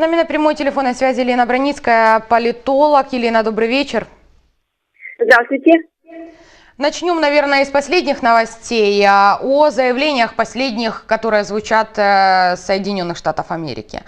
нами на прямой телефонной связи Елена Броницкая, политолог. Елена, добрый вечер. Здравствуйте. Начнем, наверное, из последних новостей а, о заявлениях последних, которые звучат э, Соединенных Штатов Америки.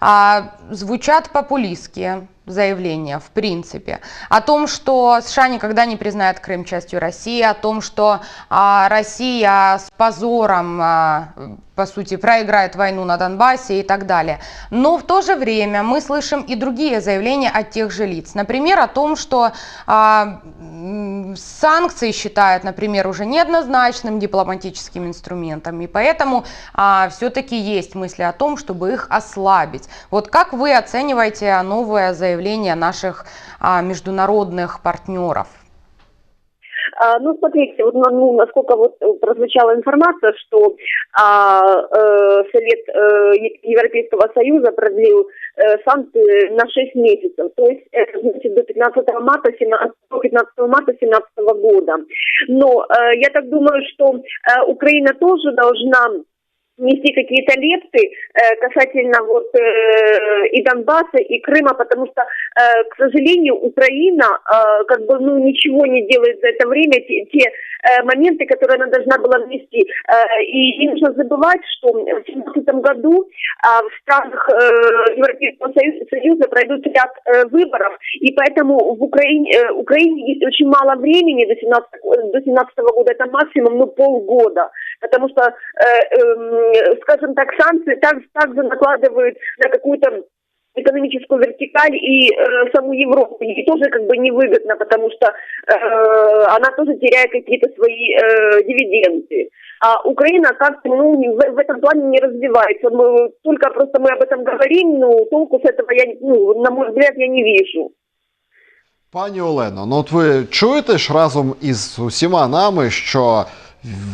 А, Звучат популистские заявления, в принципе, о том, что США никогда не признает Крым частью России, о том, что а, Россия с позором, а, по сути, проиграет войну на Донбассе и так далее. Но в то же время мы слышим и другие заявления от тех же лиц. Например, о том, что а, санкции считают, например, уже неоднозначным дипломатическим инструментом, и поэтому все-таки есть мысли о том, чтобы их ослабить. Вот как вы оцениваете новое заявление наших а, международных партнеров? А, Ну, смотрите, вот ну, насколько вот э, прозвучала информация, что а, э, Совет э, Европейского Союза продлил э, санкции на 6 месяцев, то есть это значит до 15 марта 17, до 15 марта 2017 года. Но э, я так думаю, что э, Украина тоже должна нести какие-то лепты э, касательно вот э, и Донбасса, и Крыма, потому что, э, к сожалению, Украина э, как бы ну ничего не делает за это время, те, те, э, моменты, которые она должна была внести. Э, и не нужно забывать, что в 2017 году а, в странах э, Европейского Союза, Союза пройдут ряд э, выборов, и поэтому в Украине, э, Украине есть очень мало времени до 17, до 17 года, это максимум ну, полгода, потому что, э, эм, скажем так, санкции так, также накладывают на какую-то экономическую вертикаль и э, саму Европу. Ей тоже как бы невыгодно, потому что э, она тоже теряет какие-то свои э, дивиденды. А Украина как-то ну, не- в, в этом плане не развивается. Мы, только просто мы об этом говорим, но толку с этого я, ну, на мой взгляд, я не вижу. Пані Олено, ну от ви чуєте ж разом із усіма нами, що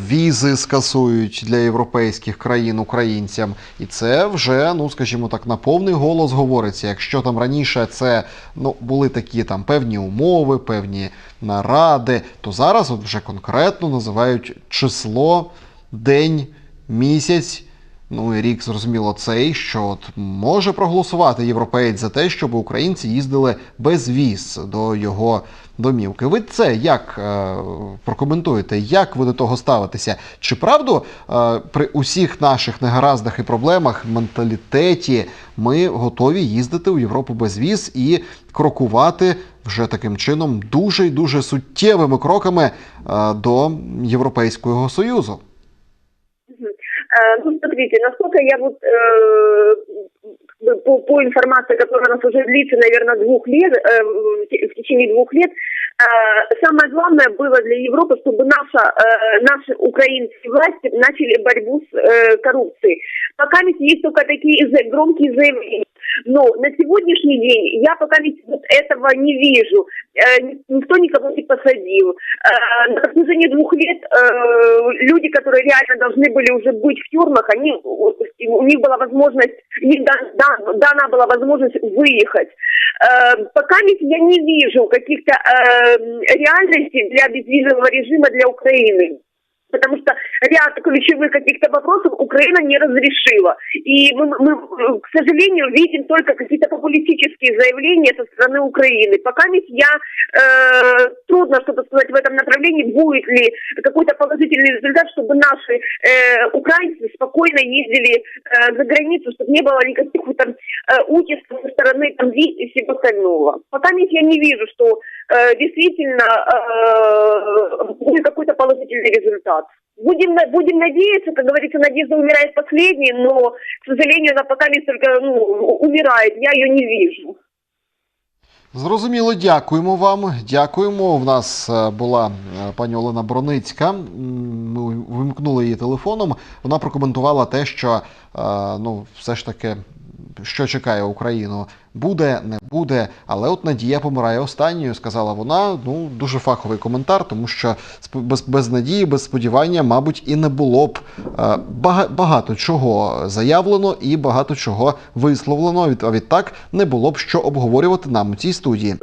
візи скасують для європейських країн українцям, і це вже, ну скажімо так, на повний голос говориться. Якщо там раніше це ну були такі там певні умови, певні наради, то зараз от вже конкретно називають число, день, місяць. Ну і рік зрозуміло цей, що от може проголосувати європеєць за те, щоб українці їздили без віз до його домівки. Ви це як е, прокоментуєте? Як ви до того ставитеся? Чи правду е, при усіх наших негараздах і проблемах, менталітеті ми готові їздити у Європу без віз і крокувати вже таким чином дуже й дуже суттєвими кроками е, до Європейського Союзу? Э, Ну, смотрите, насколько я вот э, по, по информации, которая у нас уже длится, наверное, двух лет, э, в те- в течение двух лет, э, самое главное было для Европы, чтобы наша, э, наши украинские власти начали борьбу с э, коррупцией. Пока есть только такие громкие заявления. Но на сегодняшний день я пока ведь вот этого не вижу. Э, ни- Никто никого не посадил. Э, На протяжении двух лет э, люди, которые реально должны были уже быть в тюрьмах, они, у них была возможность, им да- да- дана была возможность выехать. Пока ведь я не вижу каких-то реальностей для безвизового режима для Украины. Потому что ряд ключевых каких-то вопросов Украина не разрешила. И мы, мы, к сожалению, видим только какие-то популистические заявления со стороны Украины. Пока ведь я э, трудно что-то сказать в этом направлении, будет ли какой-то положительный результат, чтобы наши э, украинцы спокойно ездили э, за границу, чтобы не было никаких там э, утисков со стороны там, виз и всего остального. Пока ведь я не вижу, что э, действительно э, будет какой-то положительный результат. Будем, на- будем надеяться, как говорится, надежда умирает последней, но, к сожалению, она пока не только ну, умирает, я ее не вижу. Зрозуміло, дякуємо вам. Дякуємо. В нас е, була е, пані Олена Броницька. М, Ми вимкнули її телефоном. Вона прокоментувала те, що е, ну, все ж таки, що чекає Україну, буде, не буде. Але от Надія помирає останньою, сказала вона. Ну, дуже фаховий коментар, тому що без, без надії, без сподівання, мабуть, і не було б е, бага- багато чого заявлено і багато чого висловлено. А відтак не було б що обговорювати нам у цій студії.